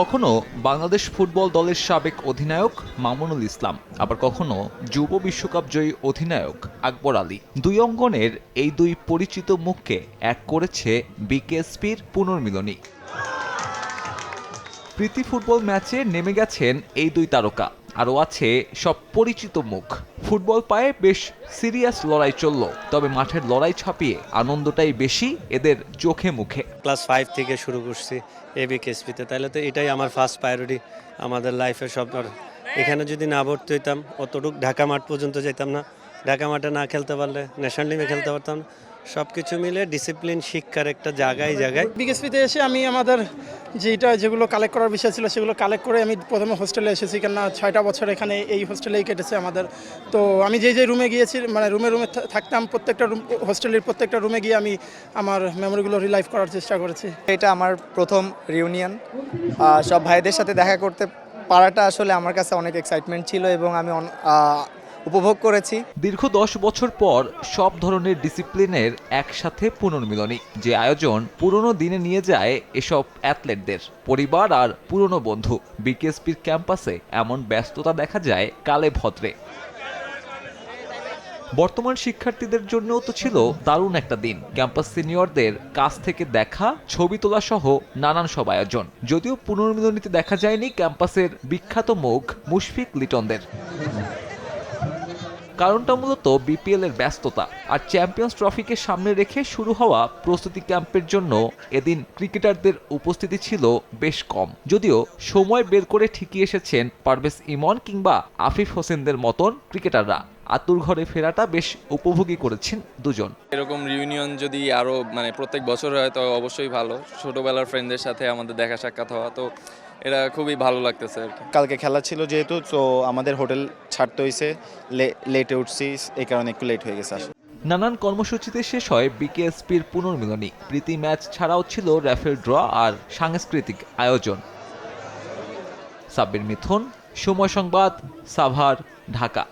কখনো বাংলাদেশ ফুটবল দলের সাবেক অধিনায়ক মামুনুল ইসলাম, আবার কখনো যুব বিশ্বকাপ জয়ী অধিনায়ক আকবর আলী। দুই অঙ্গনের এই দুই পরিচিত মুখকে এক করেছে বিকেএসপির পুনর্মিলনী। প্রীতি ফুটবল ম্যাচে নেমে গেছেন এই দুই তারকা। আরও আছে সব পরিচিত মুখ। ফুটবল পায়ে বেশ সিরিয়াস লড়াই চলল, তবে মাঠের লড়াই ছাপিয়ে আনন্দটাই বেশি এদের চোখে মুখে। ক্লাস ফাইভ থেকে শুরু করছি এবি কেসপিতে তাহলে তো এটাই আমার ফার্স্ট প্রায়োরিটি আমাদের লাইফের সব এখানে যদি না ভর্তি হইতাম, অতটুক ঢাকা মাঠ পর্যন্ত যেতাম না। ঢাকা মাঠে না খেলতে পারলে ন্যাশনাল টিমে খেলতে পারতাম সব কিছু মিলে ডিসিপ্লিন শিক্ষার একটা জায়গায় জায়গায়। বিকেএসপিতে এসে আমি আমাদের যেটা যেগুলো কালেক্ট করার বিষয় ছিল সেগুলো কালেক্ট করে আমি প্রথমে হোস্টেলে এসেছি কেননা ছয়টা বছর এখানে এই হোস্টেলেই কেটেছে আমাদের। তো আমি যে যে রুমে গিয়েছি মানে রুমে রুমে থাকতাম প্রত্যেকটা রুম হোস্টেলের প্রত্যেকটা রুমে গিয়ে আমি আমার মেমোরিগুলো রিলাইভ করার চেষ্টা করেছি। এটা আমার প্রথম রিউনিয়ন সব ভাইদের সাথে দেখা করতে পারাটা আসলে আমার কাছে অনেক এক্সাইটমেন্ট ছিল এবং আমি উপভোগ করেছি। দীর্ঘ দশ বছর পর সব ধরনের ডিসিপ্লিনের একসাথে পুনর্মিলনী, যে আয়োজন পুরনো দিনে নিয়ে যায় এসব অ্যাথলেটদের, পরিবার আর পুরনো বন্ধু। বিকেএসপির ক্যাম্পাসে এমন ব্যস্ততা দেখা যায় কালে ভদ্রে। বর্তমান শিক্ষার্থীদের জন্যও তো ছিল দারুণ একটা দিন। ক্যাম্পাস সিনিয়রদের কাছ থেকে দেখা, ছবি তোলা সহ নানান সব আয়োজন। যদিও পুনর্মিলনীতে দেখা যায়নি ক্যাম্পাসের বিখ্যাত মুখ মুশফিক লিটনদের। কারণটা মূলত বিপিএল এর ব্যস্ততা আর চ্যাম্পিয়ন্স ট্রফিকে সামনে রেখে শুরু হওয়া প্রস্তুতি ক্যাম্পের জন্য এদিন ক্রিকেটারদের উপস্থিতি ছিল বেশ কম। যদিও সময় বের করে ঠিকই এসেছেন পারভেজ ইমন কিংবা আফিফ হোসেনদের মতন ক্রিকেটাররা। আতুর ঘরে ফেরাটা বেশ উপভোগী করেছেন দুজন। এরকম রিউনিয়ন যদি আরও মানে প্রত্যেক বছর হয়, তো অবশ্যই ভালো। ছোটোবেলার ফ্রেন্ডদের সাথে আমাদের দেখা সাক্ষাৎ হওয়া, তো এটা খুবই ভালো লাগতেছে আর কি। কালকে খেলা ছিল যেহেতু তো আমাদের হোটেল ছাড়তে হয়েছে লেটে উঠছি এই কারণে একটু লেট হয়ে গেছে আসলে। নানান কর্মসূচিতে শেষ হয় বিকেএসপির পুনর্মিলনী। প্রীতি ম্যাচ ছাড়াও ছিল র্যাফেল ড্র আর সাংস্কৃতিক আয়োজন। সাব্বির মিথুন সময় সংবাদ সাভার ঢাকা।